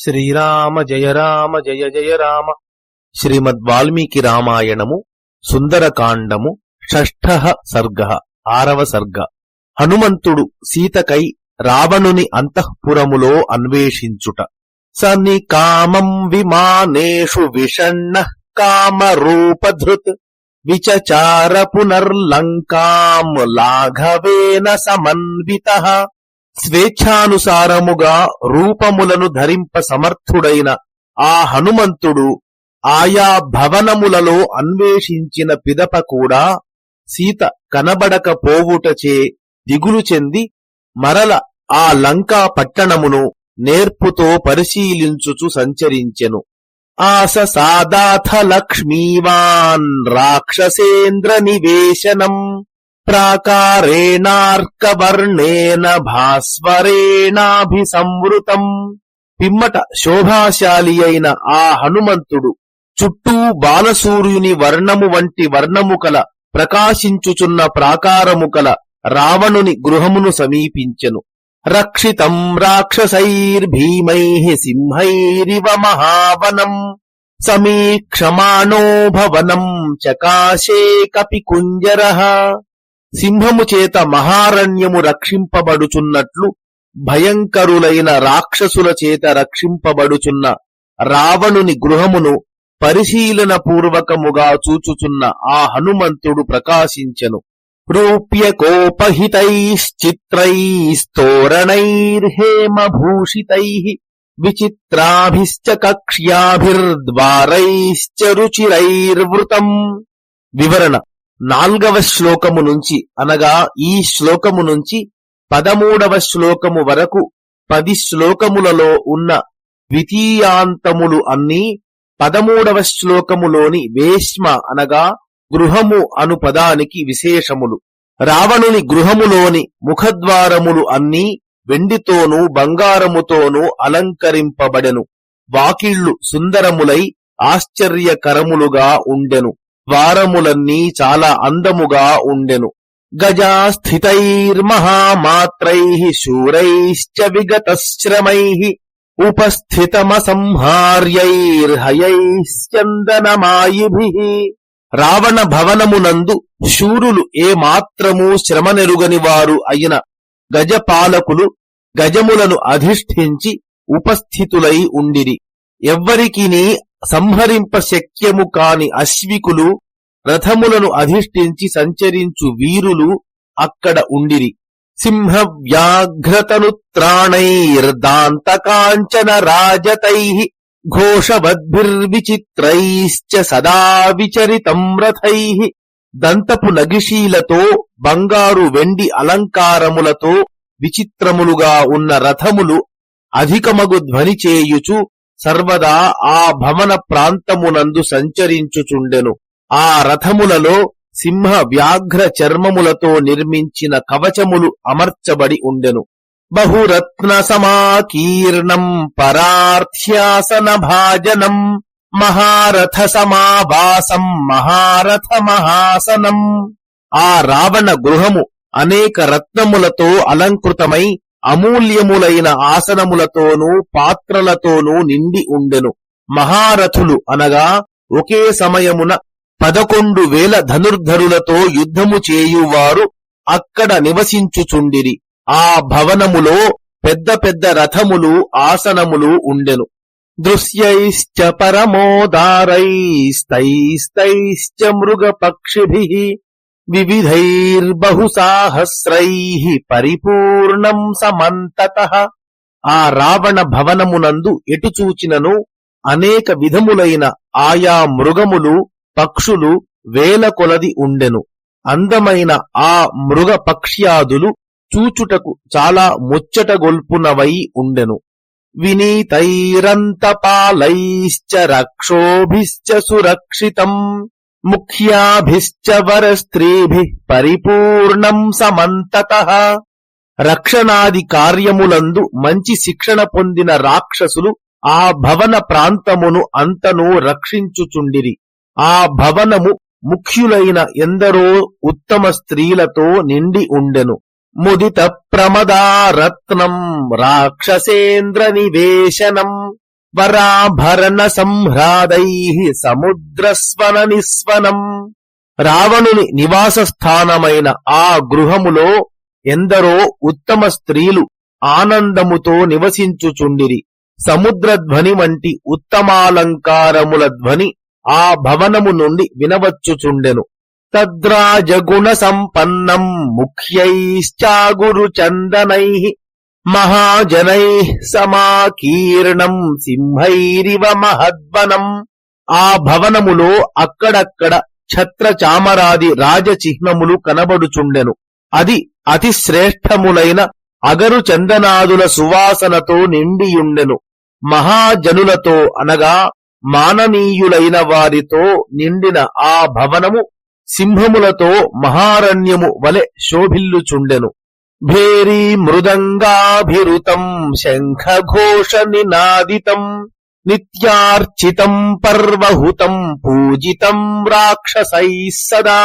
శ్రీరామ జయ రామ జయ జయ రామ. శ్రీమద్ వాల్మీకి రామాయణము సుందరకాండము షష్ఠ సర్గ ఆరవ సర్గ. హనుమంతుడు సీతకై రావణుని అంతఃపురములో అన్వేషించుట. సని కామం విమానేషు విషణ్ణ కామరూపధృత్ విచచార పునర్లంకాం లాఘవేన సమన్విత స్వేచ్ఛానుసారముగా రూపములను ధరింప సమర్థుడైన ఆ హనుమంతుడు ఆయా భవనములలో అన్వేషించిన పిదప కూడా సీత కనబడకపోవుటచే దిగులు చెంది మరల ఆ లంకా పట్టణమును నేర్పుతో పరిశీలించుచు సంచరించెను. ఆస సాదాథ లక్ష్మీవాన్ రాక్షసేంద్ర నివేశనం. ప్రాకారేణార్కవర్ణేన భాస్వరేణాభిసంవృతం. పిమ్మట శోభాశాలి అయిన ఆ హనుమంతుడు చుట్టూ బాలసూర్యుని వర్ణము వంటి వర్ణము కల ప్రకాశించుచున్న ప్రాకారము కల రావణుని గృహమును సమీపించెను. రక్షితం రాక్షసైర్భీమై సింహైరివ మహావనం. సమీక్షమాణో భవనం చకాశే కపి కుంజర సింహము చేత మహారణ్యము రక్షింపబడుచున్నట్లు భయంకరులైన రాక్షసుల చేత రక్షింపబడుచున్న రావణుని గృహమును పరిశీలన పూర్వకముగా చూచుచున్న ఆ హనుమంతుడు ప్రకాశించెను. రూప్యకోపహితైశ్చిత్రైస్తోరణైర్హేమభూషితై విచిత్రాభిశ్చ కక్ష్యాభిర్ద్వారైశ్చ రుచిరైర్వృతం. వివరణ నాల్గవ శ్లోకము నుంచి అనగా ఈ శ్లోకము నుంచి పదమూడవ శ్లోకము వరకు పది శ్లోకములలో ఉన్న ద్వితీయాంతములు అన్నీ పదమూడవ శ్లోకములోని వేష్మ అనగా గృహము అను పదానికి విశేషములు. రావణుని గృహములోని ముఖద్వారములు అన్నీ వెండితోనూ బంగారముతోనూ అలంకరింపబడెను. వాకిళ్ళు సుందరములై ఆశ్చర్యకరములుగా ఉండెను. ద్వారములన్నీ చాలా అందముగా ఉండెను. గజాస్థితైర్మహామాత్రై శూరైశ్చ విగతశ్రమై ఉపస్థితమసంహార్యైర్హయైశ్చందనమాయిభి రావణ భవనమునందు శూరులు ఏ మాత్రము శ్రమనెరుగని వారు అయిన గజపాలకులు గజములను అధిష్ఠించి ఉపస్థితులై ఉండిరి. ఎవ్వరికినీ సంహరింప శక్యము కాని అశ్వికులు రథములను అధిష్ఠించి సంచరించు వీరులు అక్కడ ఉండిరి. సింహ వ్యాఘ్రతనుత్రాణైర్దాంతకాంచన రాజతై ఘోషవద్భిర్విచిత్రైశ్చ సదా విచరితం రథై దంతపు నగిశీలతో బంగారు వెండి అలంకారములతో విచిత్రములుగా ఉన్న రథములు అధికమగు ధ్వని చేయుచు సర్వదా ఆ భవన ప్రాంతమునందు సంచరించుచుండెను. ఆ రథములలో సింహ వ్యాఘ్ర చర్మములతో నిర్మించిన కవచములు అమర్చబడి ఉండెను. బహురత్న సమాకీర్ణం పరార్థ్యాసన భాజనం మహారథ సమాభాసం మహారథ మహాసనం. ఆ రావణ గృహము అనేక రత్నములతో అలంకృతమై అమూల్యములైన ఆసనములతోనూ పాత్రలతోనూ నిండి ఉండెను. మహారథులు అనగా ఒకే సమయమున పదకొండు వేల ధనుర్ధరులతో యుద్ధము చేయువారు అక్కడ నివసించుచుండిరి. ఆ భవనములో పెద్ద పెద్ద రథములు ఆసనములు ఉండెను. దృశ్యైశ్చ పరమోదారైస్తైస్తైశ్చ మృగపక్షిభి వివిధైర్బహుసాహస్రై పరిపూర్ణం సమంతత. ఆ రావణ భవనమునందు ఎటు చూచినను అనేక విధములైన ఆయా మృగములు పక్షులు వేల కొలది ఉండెను. అందమైన ఆ మృగ పక్ష్యాదులు చూచుటకు చాలా ముచ్చటగొల్పునవై ఉండెను. వినీతైరంతపాలైశ్చ రక్షోభిశ్చ సురక్షితం. ముఖ్యాభిశ్చ వరస్త్రీభి పరిపూర్ణం సమంతత. రక్షణాది కార్యములందు మంచి శిక్షణ పొందిన రాక్షసులు ఆ భవన ప్రాంతమును అంతను రక్షించుచుండిరి. ఆ భవనము ముఖ్యులైన ఎందరో ఉత్తమ స్త్రీలతో నిండి ఉండెను. ముదిత ప్రమదారత్నం రాక్షసేంద్ర నివేశనం స్వరాభరణ సంహ్రాదై సముద్రస్వన నిస్వనం. రావణుని నివాస స్థానమైన ఆ గృహములో ఎందరో ఉత్తమ స్త్రీలు ఆనందముతో నివసించుచుండిరి. సముద్రధ్వని వంటి ఉత్తమాలంకారముల ధ్వని ఆ భవనము నుండి వినవచ్చుచుండెను. తద్రాజగుణ సంపన్నం ముఖ్యైశ్చాగురు చందనై మహాజనై సమాకీర్ణం సింహైరివ మహద్వనం. ఆ భవనములో అక్కడక్కడ ఛత్ర చామరాది రాజచిహ్నములు కనబడుచుండెను. అది అతి శ్రేష్టములైన అగరు చందనాదుల సువాసనతో నిండియుండెను. మహాజనులతో అనగా మాననీయులైన వారితో నిండిన ఆ భవనము సింహములతో మహారణ్యము వలె శోభిల్లుచుండెను. భేరీ మృదంగాభిరుతం శంఖఘోష నినాదితం నిత్యార్చితం పర్వహుతం పూజితం రాక్షసై సదా.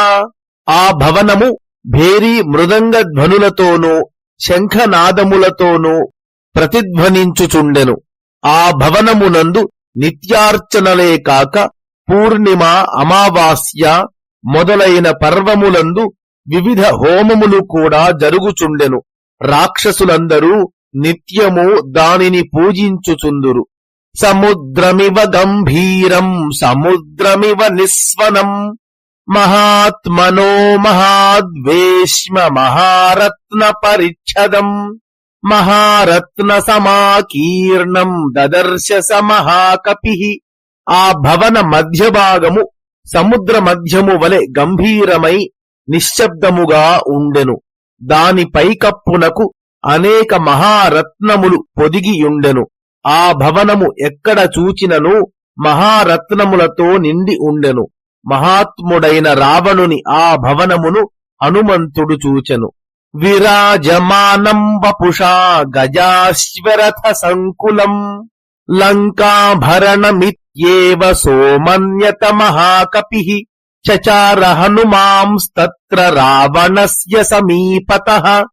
ఆ భవనము భేరీ మృదంగ ధ్వనులతోనూ శంఖనాదములతోనూ ప్రతిధ్వనించుచుండెను. ఆ భవనమునందు నిత్యార్చనలే కాక పూర్ణిమ అమావాస్య మొదలైన పర్వములందు వివిధ హోమములు కూడా జరుగుచుండెను. రాక్షసులందరూ నిత్యము దానిని పూజించుచుందురు. సముద్రమివ గంభీరం సముద్రమివ నిస్వనం మహాత్మనో మహాద్వేష్మ మహారత్న పరిచ్ఛదం మహారత్న సమాకీర్ణం దదర్శ సమహాకపి ఆ భవన మధ్యభాగము సముద్ర మధ్యము వలె గంభీరమై నిశ్శబ్దముగా ఉండెను. దాని పైకప్పునకు అనేక మహారత్నములు పొదిగియుండెను. ఆ భవనము ఎక్కడ చూచినను మహారత్నములతో నిండి ఉండెను. మహాత్ముడైన రావణుని ఆ భవనమును హనుమంతుడు చూచెను. విరాజమానం వపుషా గజాశ్వరథ సంకులం లంకాభరణమిత్యేవ సోమన్యత మహాకపి చచార హనుమాంస్తత్ర రావణస్య సమీపత.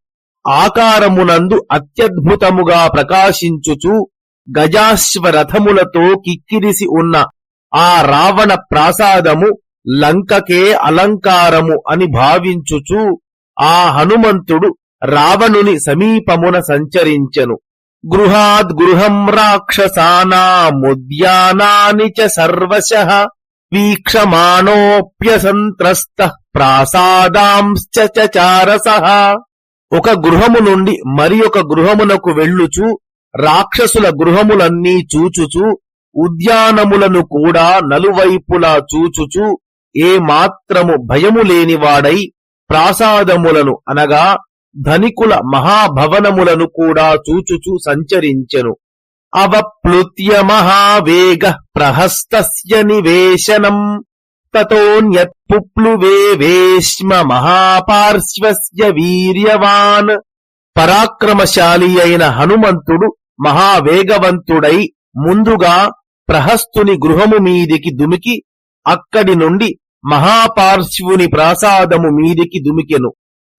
ఆకారమునందు అత్యద్భుతముగా ప్రకాశించుచు గజాశ్వరథములతో కిక్కిరిసి ఉన్న ఆ రావణ ప్రాసాదము లంకకే అలంకారము అని భావించుచు ఆ హనుమంతుడు రావణుని సమీపమున సంచరించెను. గృహాద్గృహం రాక్షసానాముద్యానాని చ సర్వశ. వీక్షమాణోప్యసంత్రస్త ప్రాసాదాంశ్చ చచారస ఒక గృహము నుండి మరి ఒక గృహమునకు వెళ్ళుచు రాక్షసుల గృహములన్నీ చూచుచు ఉద్యానములను కూడా నలువైపులా చూచుచు ఏ మాత్రము భయము లేనివాడై ప్రాసాదములను అనగా ధనికుల మహాభవనములను కూడా చూచుచు సంచరించెను. అవప్లుత్య మహావేగ ప్రహస్తస్య నివేశనం తతోన్యత్పుప్లువేవేష్మ మహాపార్శ్వస్య వీర్యవాన్. పరాక్రమశాలి అయిన హనుమంతుడు మహావేగవంతుడై ముందుగా ప్రహస్తుని గృహము మీదికి దుమికి అక్కడి నుండి మహాపార్శ్వుని ప్రాసాదము మీదికి దుమికెను.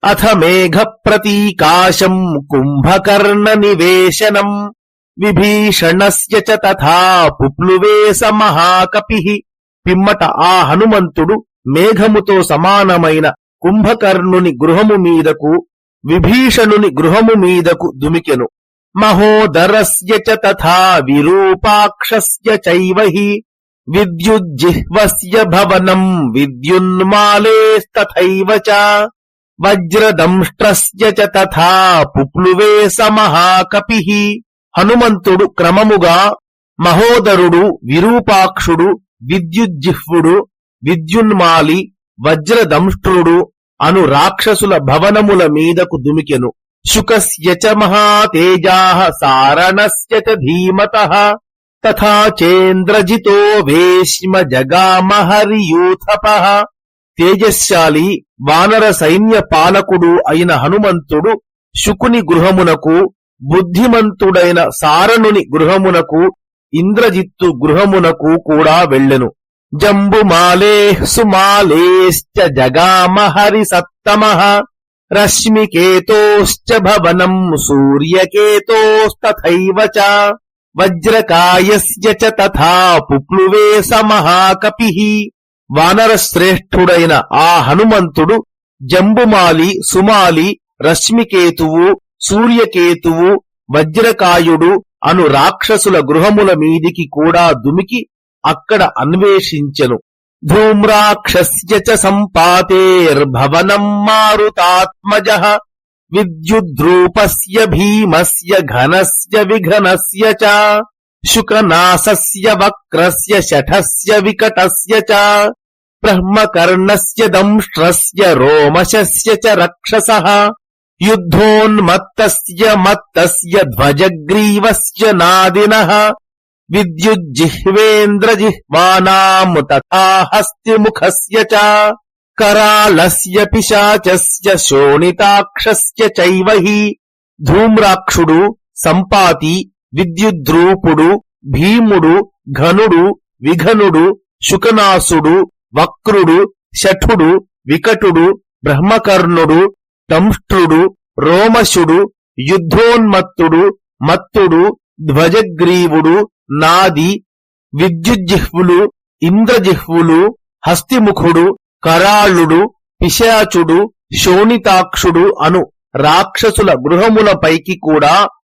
అథ మేఘ ప్రతీకాశం కుంభకర్ణ నివేశనం. విభీషణస్య చ తథా పుప్లువేశ మహాకపి. పిమ్మట ఆ హనుమంతుడు మేఘముతో సమానమైన కుంభకర్ణుని గృహము మీదకు విభీషణుని గృహము మీదకు దుమికెను. మహోదరస్య చ తథా విరూపాక్షస్య చైవ విద్యుజ్జిహ్వస్య భవనం విద్యున్మాలేస్తథైవ చ. వజ్రదంష్ట్రస్య చ తథా మహాకపి. హనుమంతుడు క్రమముగా మహోదరుడు విరూపాక్షుడు విద్యుజ్జిహ్వుడు విద్యున్మాలి వజ్రదంష్ట్రుడు అను రాక్షసుల భవనముల మీదకు దుమికెను. శుకస్య చ మహాతేజాః సారణస్య చ ధీమతః తథా చేంద్రజితో భీష్మ జగామహరియూథపః. తేజశాలి వానర సైన్య పాలకుడు అయిన హనుమంతుడు శుకుని గృహమునకు బుద్ధిమంతుడైన సారణుని గృహమునకు ఇంద్రజిత్తు గృహమునకు కూడా వెళ్ళెను. జంబుమాలే సుమాలేశ్చ జగామహరి సత్తమ రశ్మికేతోశ్చ భవనం సూర్యకేతోస్తథైవ చ వజ్రకాయస్య చ తథా పుప్లువే ఆ హనుమంతుడు జంబుమాలి సుమాలి రశ్మికేతువు సూర్యకేతువు వజ్రకాయుడు అను రాక్షసుల గృహముల మీదికి కూడా దుమికి అక్కడ అన్వేషించెను. ధూమ్రాక్షస్య చ సంపాతేర్భవనం మారుతాత్మజ విద్యుద్రూపస్య భీమస్య ఘనస్య విఘనస్య చ శుకనాసస్య వక్రస్య శఠస్య వికటస్య చ బ్రహ్మకర్ణస్య దంష్ట్రస్య రోమశస్య చ రక్షసః యుద్ధోన్మత్తస్య మత్తస్య ధ్వజగ్రీవస్య నాదినః విద్యుజ్జిహ్వేంద్రజిహ్వానాం తథా హస్తిముఖస్య చ కరాళస్య పిశాచస్య శోణితాక్షస్య చైవ హి ధూమ్రాక్షుడు సంపాతి విద్యుద్రూపుడు భీముడు ఘనుడు విఘనుడు శుకనాసుడు వక్రుడు శఠుడు వికటుడు బ్రహ్మకర్ణుడు దంష్ట్రుడు రోమశుడు యుద్ధోన్మత్తుడు మత్తుడు ధ్వజగ్రీవుడు నాది విద్యుజిహ్వులు ఇంద్రజిహ్వులు హస్తిముఖుడు కరాళుడు పిశాచుడు శోణితాక్షుడు అను రాక్షసుల గృహములపైకి కూడా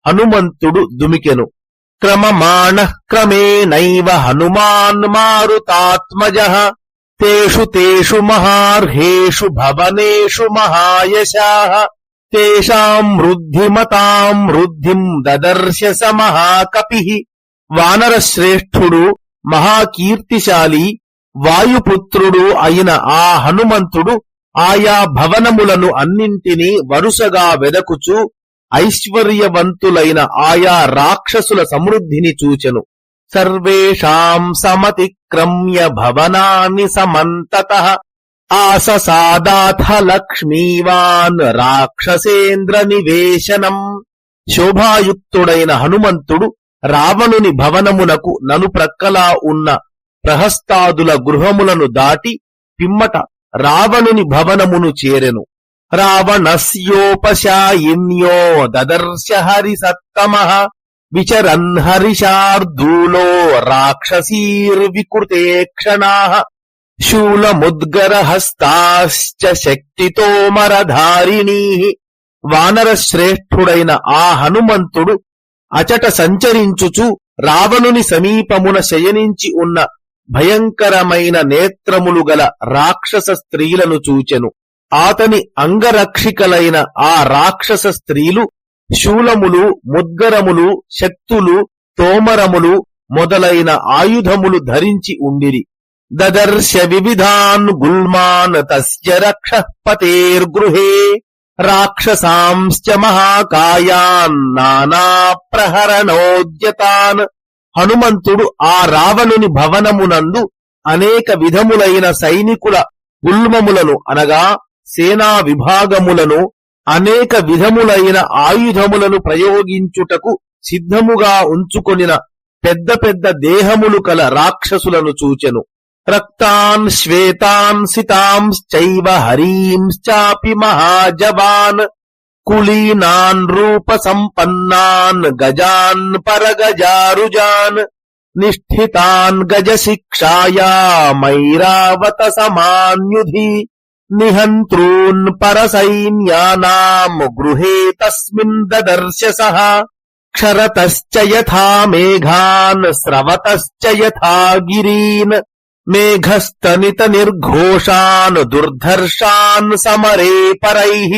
హనుమంతుడు దుమికెను. క్రమమాణ క్రమేణైవ హనుమాన్ మారుతాత్మజ తేషు తేషు మహార్హేషు భవనేషు మహాయశాః తేషాం వృద్ధిమతాం వృద్ధిం దదర్శ స మహాకపిః వానరశ్రేష్ఠుడు మహాకీర్తిశాలి వాయుపుత్రుడు అయిన ఆ హనుమంతుడు ఆయా భవనములను అన్నింటినీ వరుసగా వెదకుచు ఐశ్వర్యవంతులైన ఆయా రాక్షసుల సమృద్ధిని చూచెను. సర్వేషాం సమతిక్రమ్య భవనాన్ని సమంతత ఆససాదాథ లక్ష్మీవాన్ రాక్షసేంద్ర నివేశనం శోభాయుక్తుడైన హనుమంతుడు రావణుని భవనమునకు నను ప్రక్కలా ఉన్న ప్రహస్తాదుల గృహములను దాటి పిమ్మట రావణుని భవనమును చేరెను రావణస్యోపశాయిన్యో దదర్శ హరి విచరన్ హరిశార్దూలో రాక్షసీర్వికృతే క్షణా శూలముద్గరహస్తాశ్చ శక్తితో మరధారిణీ వానర శ్రేష్ఠుడైన ఆ హనుమంతుడు అచట సంచరించుచు రావణుని సమీపమున శయనించి ఉన్న భయంకరమైన నేత్రములు గల రాక్షస స్త్రీలను చూచెను ఆతని అంగరక్షికలైన ఆ రాక్షస స్త్రీలు శూలములు ముద్గరములు శక్తులు తోమరములు మొదలైన ఆయుధములు ధరించి ఉండిరి. దదర్శ వివిధాన్ గుల్మాన్ తస్య రక్ష పతేర్గృహే రాక్షసాంశ్చ మహాకాయాన్ నానా ప్రహరణోద్యతాన్. హనుమంతుడు ఆ రావణుని భవనమునందు అనేక విధములైన సైనికుల గుల్మములను అనగా సేనా విభాగములను అనేక విధములైన ఆయుధములను ప్రయోగించుటకు సిద్ధముగా ఉంచుకొనిన పెద్ద పెద్ద దేహములు కల రాక్షసులను చూచెను. రక్తాన్ శ్వేతాన్ సితాంశ్చైవ హరీంశ్చాపి మహాజవాన్. కులీనాన్ రూప సంపన్నాన్ గజాన్ పరగజారుజాన్. నిష్ఠితాన్ గజ శిక్షాయామైరావత సమాన్యుధి. నిహంత్రూన్ పరసైన్యానాం గృహే తస్మిన్ దదర్శ సహ క్షరతశ్చ యథా గిరీన్ మేఘస్తనిత నిర్ఘోషాన్ దుర్ధర్షాన్ సమరే పరైః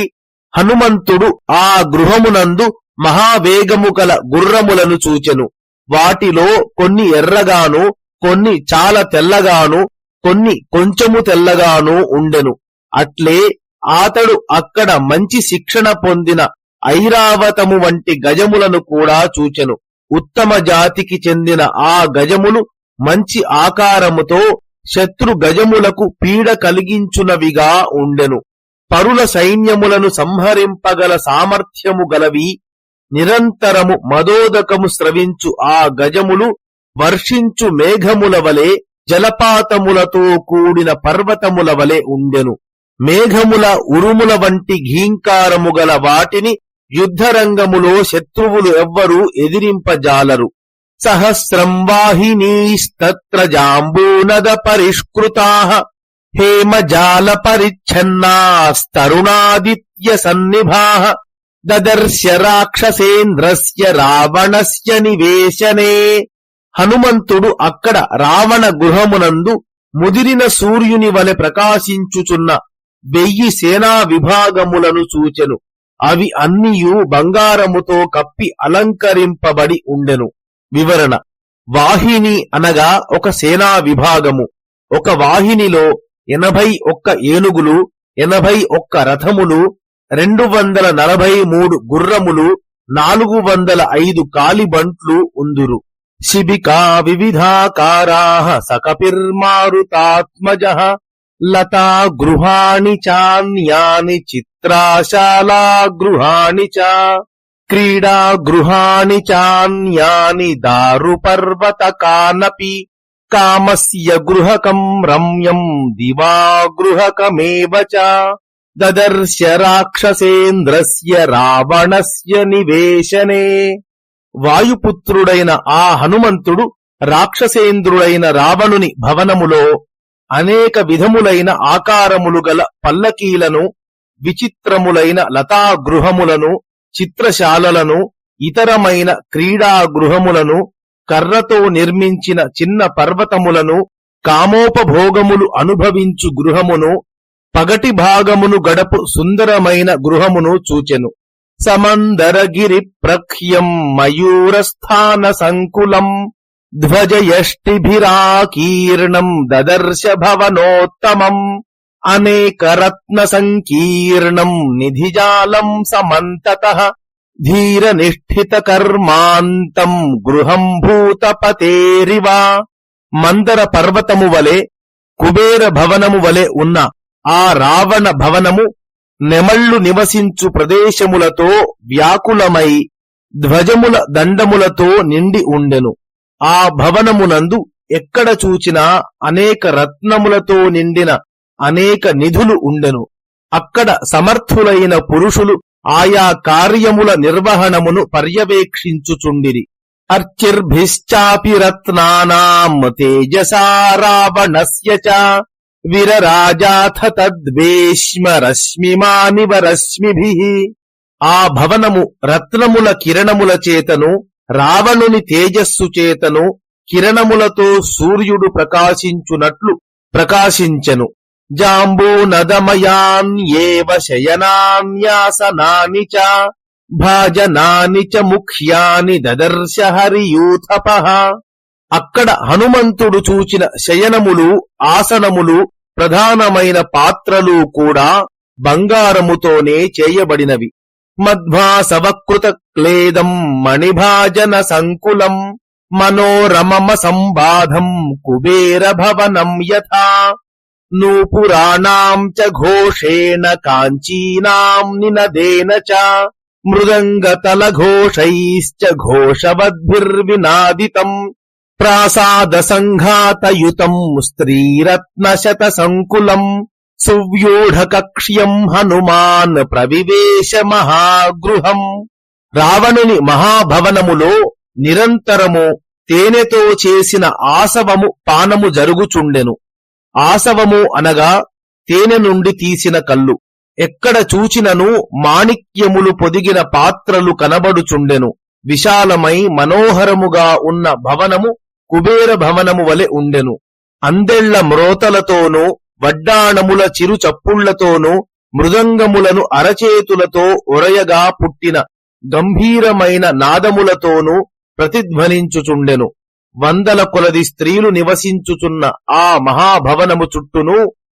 హనుమంతుడు ఆ గృహమునందు మహావేగము గల గుర్రములను చూచెను। వాటిలో కొన్ని ఎర్రగాను కొన్ని చాలా తెల్లగాను కొన్ని కొంచెము తెల్లగాను ఉండెను। అట్లే అతడు అక్కడ మంచి శిక్షణ పొందిన ఐరావతము వంటి గజములను కూడా చూచెను. ఉత్తమ జాతికి చెందిన ఆ గజములు మంచి ఆకారముతో శత్రు గజములకు పీడ కలిగించునవిగా ఉండెను. పరుల సైన్యములను సంహరింపగల సామర్థ్యము గలవి నిరంతరము మదోదకము స్రవించు ఆ గజములు వర్షించు మేఘముల వలె జలపాతములతో కూడిన పర్వతముల వలె ఉండెను. మేఘముల ఉరుముల వంటి ఘీంకారము గల వాటిని యుద్ధరంగములో శత్రువులు ఎవ్వరూ ఎదిరింపజాలరు. సహస్రం వాహినీస్తత్ర జాంబూనద పరిష్కృతా హేమజాల పరిచ్ఛన్నాస్తరుణాదిత్య సన్నిభా దదర్శ్య రాక్షసేంద్రస్య రావణస్య నివేశనే. హనుమంతుడు అక్కడ రావణ గృహమునందు ముదిరిన సూర్యుని వలె ప్రకాశించుచున్న వెయ్యి సేనా విభాగములను చూచెను. అవి అన్నియు బంగారముతో కప్పి అలంకరింపబడి ఉండెను. వివరణ. వాహిని అనగా ఒక సేనా విభాగము. ఒక వాహినిలో ఎనభై ఒక్క ఏనుగులు ఎనభై ఒక్క రథములు రెండు వందల నలభై మూడు గుర్రములు నాలుగు వందల ఐదు కాలిబంట్లు ఉందురు. శిబికా వివిధాకారా సకపిర్మారుతాత్మజ లతా గృహాణి చాన్యాని చిత్రాశాలా గృహాణి చ క్రీడా గృహాణి చాన్యాని దారు పర్వత కానపి కామస్య గృహకం రమ్యం దివా గృహకమేవ చ దదర్శ రాక్షసేంద్రస్య రావణస్య నివేశనే. వాయుపుత్రుడైన ఆ హనుమంతుడు రాక్షసేంద్రుడైన రావణుని భవనములో అనేక విధములైన ఆకారములు గల పల్లకీలను విచిత్రములైన లతాగృహములను చిత్రశాలలను ఇతరమైన క్రీడా గృహములను కర్రతో నిర్మించిన చిన్న పర్వతములను కామోపభోగములు అనుభవించు గృహమును పగటి భాగమును గడపు సుందరమైన గృహమును చూచెను. సమందరగిరి ప్రఖ్యం మయూరస్థాన సంకులం ధ్వజయష్టిభిరాకీర్ణం దదర్శ భవనోత్తమం. అనేకరత్న సంకీర్ణం నిధిజాలం సమంతత. ధీరనిష్ఠితకర్మాంతం కర్మాంతం గృహం భూతపతేరివ మందర పర్వతము వలె కుబేర భవనము వలె ఉన్న ఆ రావణ భవనము నెమళ్ళు నివసించు ప్రదేశములతో వ్యాకులమై ధ్వజముల దండములతో నిండి ఉండెను. ఆ భవనమునందు ఎక్కడ చూచినా అనేక రత్నములతో నిండిన అనేక నిధులు ఉండెను. అక్కడ సమర్థులైన పురుషులు ఆయా కార్యముల నిర్వహణమును పర్యవేక్షించుచుండిరి. అర్చిర్భిశ్చాపి రత్నానాం తేజసా రావణస్య చ విరరాజాథ తద్వేష్మ రశ్మిమానివ రశ్మిభి. ఆ భవనము రత్నముల కిరణముల చేతను రావణుని తేజస్సు చేతను కిరణములతో సూర్యుడు ప్రకాశించునట్లు ప్రకాశించెను. జాంబూనదమయాన్యేవ శయనాన్యాసనాని చ భాజనాని చ ముఖ్యాని దదర్శ హరియూథప. అక్కడ హనుమంతుడు చూచిన శయనములు ఆసనములు ప్రధానమైన పాత్రలు కూడా బంగారముతోనే చేయబడినవి. మధ్వాసవకృత క్లేదం మణిభాజన సంకులం మనోరమమ సంబాధం కుబేర భవనం యథా నూపురాణాం చ ఘోషేణ కాంచీనాం నినదేన చ మృదంగతల ఘోషైశ్చ ఘోషవద్భిర్వినాదితం ప్రాసాద సంఘాతయుతం స్త్రీరత్నశత సంకులం సువ్యూఢకక్ష్యం హనుమాన్ ప్రవివేశ మహాగృహం. రావణుని మహాభవనములో నిరంతరము తేనెతో చేసిన ఆసవము పానము జరుగుచుండెను. ఆసవము అనగా తేనె నుండి తీసిన కళ్ళు. ఎక్కడ చూచినను మాణిక్యములు పొదిగిన పాత్రలు కనబడుచుండెను. విశాలమై మనోహరముగా ఉన్న భవనము కుబేర భవనము వలె ఉండెను. అందెళ్ళ మ్రోతలతోనూ వడ్డాణముల చిరు చప్పుళ్ళతోనూ మృదంగములను అరచేతులతో ఒరయగా పుట్టిన గంభీరమైన నాదములతోనూ ప్రతిధ్వనించుచుండెను. వందల కొలది స్త్రీలు నివసించుచున్న ఆ మహాభవనము చుట్టూను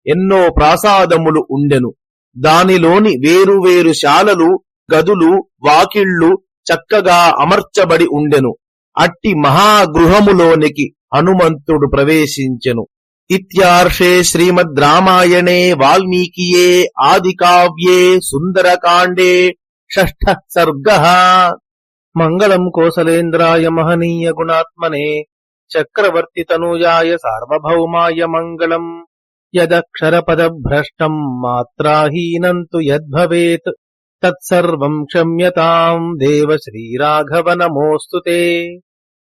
ఎన్నో ప్రాసాదములు ఉండెను. దానిలోని వేరువేరు శాలలు గదులు వాకిళ్ళు చక్కగా అమర్చబడి ఉండెను. అట్టి మహాగృహములోనికి హనుమంతుడు ప్రవేశించెను. ఇత్యార్షే శ్రీమద్ రామాయణే వాల్మీకియే ఆదికావ్యే సుందరకాండే షష్ఠ సర్గ మంగళం కోసలేంద్రాయ మహనీయ గుణాత్మనే చక్రవర్తి తనూజాయ సార్వభౌమాయ మంగళం యదక్షరపదభ్రష్టం మాత్రాహీనంతు యద్భవేత్ తత్సర్వం క్షమ్యతాం దేవ శ్రీరాఘవ నమోస్తుతే